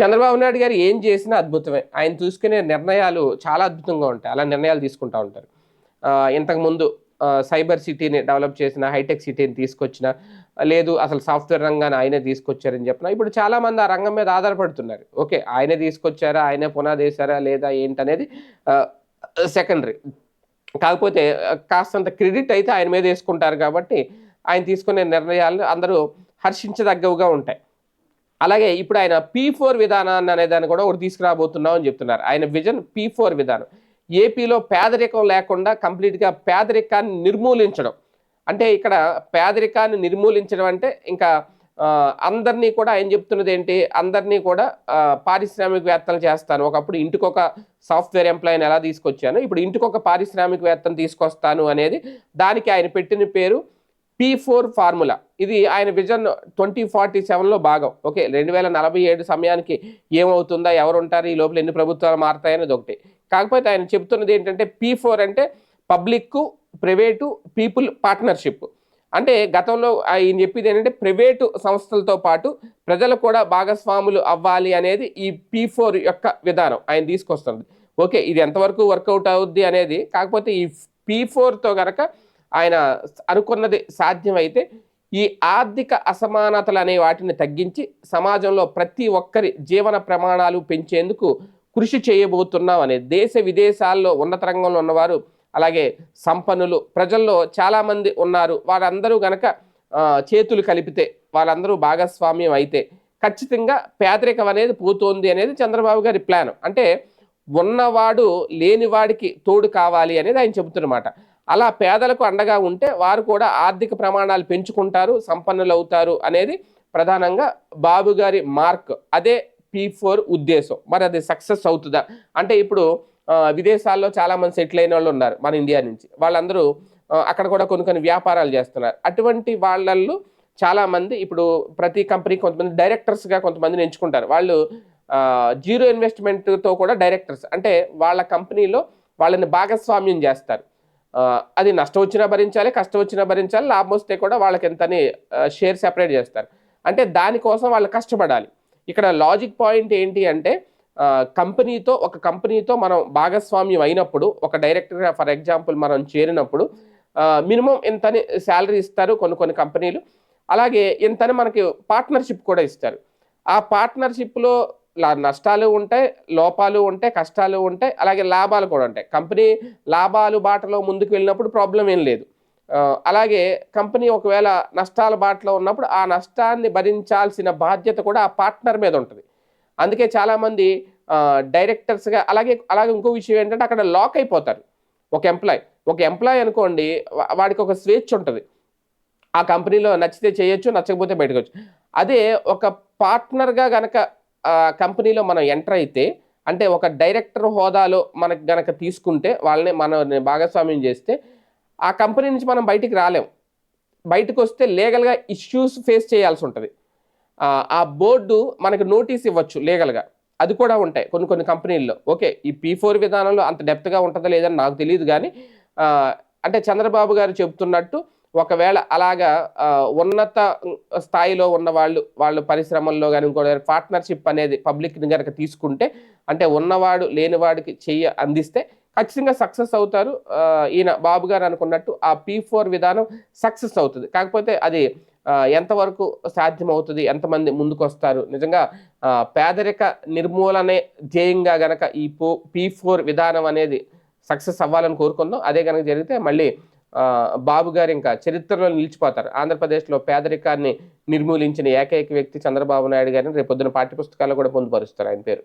చంద్రబాబు నాయుడు గారు ఏం చేసినా అద్భుతమే. ఆయన తీసుకునే నిర్ణయాలు చాలా అద్భుతంగా ఉంటాయి. అలా నిర్ణయాలు తీసుకుంటూ ఉంటారు. ఇంతకుముందు సైబర్ సిటీని డెవలప్ చేసిన హైటెక్ సిటీని తీసుకొచ్చిన లేదు అసలు సాఫ్ట్వేర్ రంగాన్ని ఆయనే తీసుకొచ్చారని చెప్పిన ఇప్పుడు చాలామంది ఆ రంగం మీద ఆధారపడుతున్నారు. ఓకే ఆయనే తీసుకొచ్చారా? ఆయనే పునాది వేశారా? లేదా ఏంటనేది సెకండరీ. కాకపోతే కాస్తంత క్రెడిట్ అయితే ఆయన మీద వేసుకుంటారు కాబట్టి ఆయన తీసుకునే నిర్ణయాలు అందరూ హర్షించదగ్గవుగా ఉంటాయి. అలాగే ఇప్పుడు ఆయన పీ ఫోర్ విధానాన్ని అనే దాన్ని కూడా ఒకటి తీసుకురాబోతున్నాం అని చెప్తున్నారు. ఆయన విజన్ పీ ఫోర్ విధానం. ఏపీలో పేదరికం లేకుండా కంప్లీట్గా పేదరికాన్ని నిర్మూలించడం. అంటే ఇక్కడ పేదరికాన్ని నిర్మూలించడం అంటే ఇంకా అందరినీ కూడా ఆయన చెప్తున్నది ఏంటి? అందరినీ కూడా పారిశ్రామికవేత్తలు చేస్తాను. ఒకప్పుడు ఇంటికొక సాఫ్ట్వేర్ ఎంప్లాయీని ఎలా తీసుకొచ్చాను ఇప్పుడు ఇంటికొక పారిశ్రామికవేత్తను తీసుకొస్తాను అనేది దానికి ఆయన పెట్టిన పేరు. పీ ఫోర్ ఫార్ములా ఇది ఆయన విజన్ ట్వంటీ ఫార్టీ సెవెన్లో భాగం. ఓకే రెండు వేల నలభై ఏడు సమయానికి ఏమవుతుందా ఎవరుంటారు ఈ లోపల ఎన్ని ప్రభుత్వాలు మారుతాయనేది ఒకటి. కాకపోతే ఆయన చెప్తున్నది ఏంటంటే పీ ఫోర్ అంటే పబ్లిక్ ప్రైవేటు పీపుల్ పార్ట్నర్షిప్ అంటే గతంలో ఆయన చెప్పేది ఏంటంటే ప్రైవేటు సంస్థలతో పాటు ప్రజలు కూడా భాగస్వాములు అవ్వాలి అనేది ఈ పీ ఫోర్ యొక్క విధానం ఆయన తీసుకొస్తుంది ఓకే ఇది ఎంతవరకు వర్కౌట్ అవుద్ది అనేది. కాకపోతే ఈ పీ ఫోర్తో కనుక ఆయన అనుకున్నది సాధ్యమైతే ఈ ఆర్థిక అసమానతలు అనే వాటిని తగ్గించి సమాజంలో ప్రతి ఒక్కరి జీవన ప్రమాణాలు పెంచేందుకు కృషి చేయబోతున్నాం అనేది. దేశ విదేశాల్లో ఉన్నత రంగంలో ఉన్నవారు అలాగే సంపన్నులు ప్రజల్లో చాలామంది ఉన్నారు. వారందరూ గనక చేతులు కలిపితే వాళ్ళందరూ భాగస్వామ్యం అయితే ఖచ్చితంగా పేదరికం అనేది పోతోంది అనేది చంద్రబాబు గారి ప్లాన్. అంటే ఉన్నవాడు లేనివాడికి తోడు కావాలి అనేది ఆయన చెబుతున్నమాట. అలా పేదలకు అండగా ఉంటే వారు కూడా ఆర్థిక ప్రమాణాలు పెంచుకుంటారు సంపన్నులు అవుతారు అనేది ప్రధానంగా బాబు గారి మార్క్. అదే పీ ఫోర్ ఉద్దేశం. మరి అది సక్సెస్ అవుతుందా? అంటే ఇప్పుడు విదేశాల్లో చాలామంది సెటిల్ అయిన వాళ్ళు ఉన్నారు మన ఇండియా నుంచి. వాళ్ళందరూ అక్కడ కూడా కొన్ని కొన్ని వ్యాపారాలు చేస్తున్నారు. అటువంటి వాళ్ళల్లో చాలామంది ఇప్పుడు ప్రతి కంపెనీ కొంతమంది డైరెక్టర్స్గా కొంతమందిని ఎంచుకుంటారు. వాళ్ళు జీరో ఇన్వెస్ట్మెంట్తో కూడా డైరెక్టర్స్. అంటే వాళ్ళ కంపెనీలో వాళ్ళని భాగస్వామ్యం చేస్తారు. అది నష్టం వచ్చినా భరించాలి కష్టం వచ్చినా భరించాలి లాభం వస్తే కూడా వాళ్ళకి ఎంతని షేర్ సెపరేట్ చేస్తారు. అంటే దానికోసం వాళ్ళు కష్టపడాలి. ఇక్కడ లాజిక్ పాయింట్ ఏంటి అంటే కంపెనీతో ఒక కంపెనీతో మనం భాగస్వామ్యం అయినప్పుడు ఒక డైరెక్టర్గా ఫర్ ఎగ్జాంపుల్ మనం చేరినప్పుడు మినిమం ఇంతని శాలరీ ఇస్తారు కొన్ని కొన్ని కంపెనీలు. అలాగే ఇంతని మనకి పార్ట్నర్షిప్ కూడా ఇస్తారు. ఆ పార్ట్నర్షిప్లో నష్టాలు ఉంటాయి లోపాలు ఉంటాయి కష్టాలు ఉంటాయి అలాగే లాభాలు కూడా ఉంటాయి. కంపెనీ లాభాలు బాటలో ముందుకు వెళ్ళినప్పుడు ప్రాబ్లం ఏం లేదు. అలాగే కంపెనీ ఒకవేళ నష్టాల బాటలో ఉన్నప్పుడు ఆ నష్టాన్ని భరించాల్సిన బాధ్యత కూడా ఆ పార్ట్నర్ మీద ఉంటుంది. అందుకే చాలామంది డైరెక్టర్స్గా అలాగే అలాగే ఇంకో విషయం ఏంటంటే అక్కడ లాక్ అయిపోతారు. ఒక ఎంప్లాయ్ ఒక ఎంప్లాయ్ అనుకోండి వా- వాడికి ఒక స్వేచ్ఛ ఉంటుంది. ఆ కంపెనీలో నచ్చితే చేయొచ్చు నచ్చకపోతే బయటకు వచ్చు. అదే ఒక పార్ట్నర్గా కనుక కంపెనీలో మనం ఎంటర్ అయితే అంటే ఒక డైరెక్టర్ హోదాలో మనకు గనక తీసుకుంటే వాళ్ళని మనం భాగస్వామ్యం చేస్తే ఆ కంపెనీ నుంచి మనం బయటికి రాలేం. బయటకు వస్తే లీగల్గా ఇష్యూస్ ఫేస్ చేయాల్సి ఉంటుంది. ఆ, బోర్డు మనకు నోటీస్ ఇవ్వచ్చు లీగల్గా. అది కూడా ఉంటాయి కొన్ని కొన్ని కంపెనీల్లో. ఓకే ఈ పీ ఫోర్ విధానంలో అంత డెప్త్గా ఉంటుందో లేదని నాకు తెలియదు కానీ అంటే చంద్రబాబు గారు చెబుతున్నట్టు ఒకవేళ అలాగా ఉన్నత స్థాయిలో ఉన్న వాళ్ళు వాళ్ళు పరిశ్రమల్లో కానీ ఇంకో పార్ట్నర్షిప్ అనేది పబ్లిక్ని కనుక తీసుకుంటే అంటే ఉన్నవాడు లేనివాడికి చెయ్యి అందిస్తే ఖచ్చితంగా సక్సెస్ అవుతారు. ఈయన బాబు గారు అనుకున్నట్టు ఆ పీ ఫోర్ విధానం సక్సెస్ అవుతుంది. కాకపోతే అది ఎంతవరకు సాధ్యమవుతుంది ఎంతమంది ముందుకు వస్తారు నిజంగా పేదరిక నిర్మూలనే ధ్యేయంగా గనక ఈ పో పీ ఫోర్ విధానం అనేది సక్సెస్ అవ్వాలని కోరుకుందాం అదే కనుక జరిగితే మళ్ళీ బాబు గారు ఇంకా చరిత్రలో నిలిచిపోతారు. ఆంధ్రప్రదేశ్లో పేదరికాన్ని నిర్మూలించిన ఏకైక వ్యక్తి చంద్రబాబు నాయుడు గారిని రేపు పాఠ్య పుస్తకాల్లో కూడా పొందుపరుస్తారు ఆయన పేరు.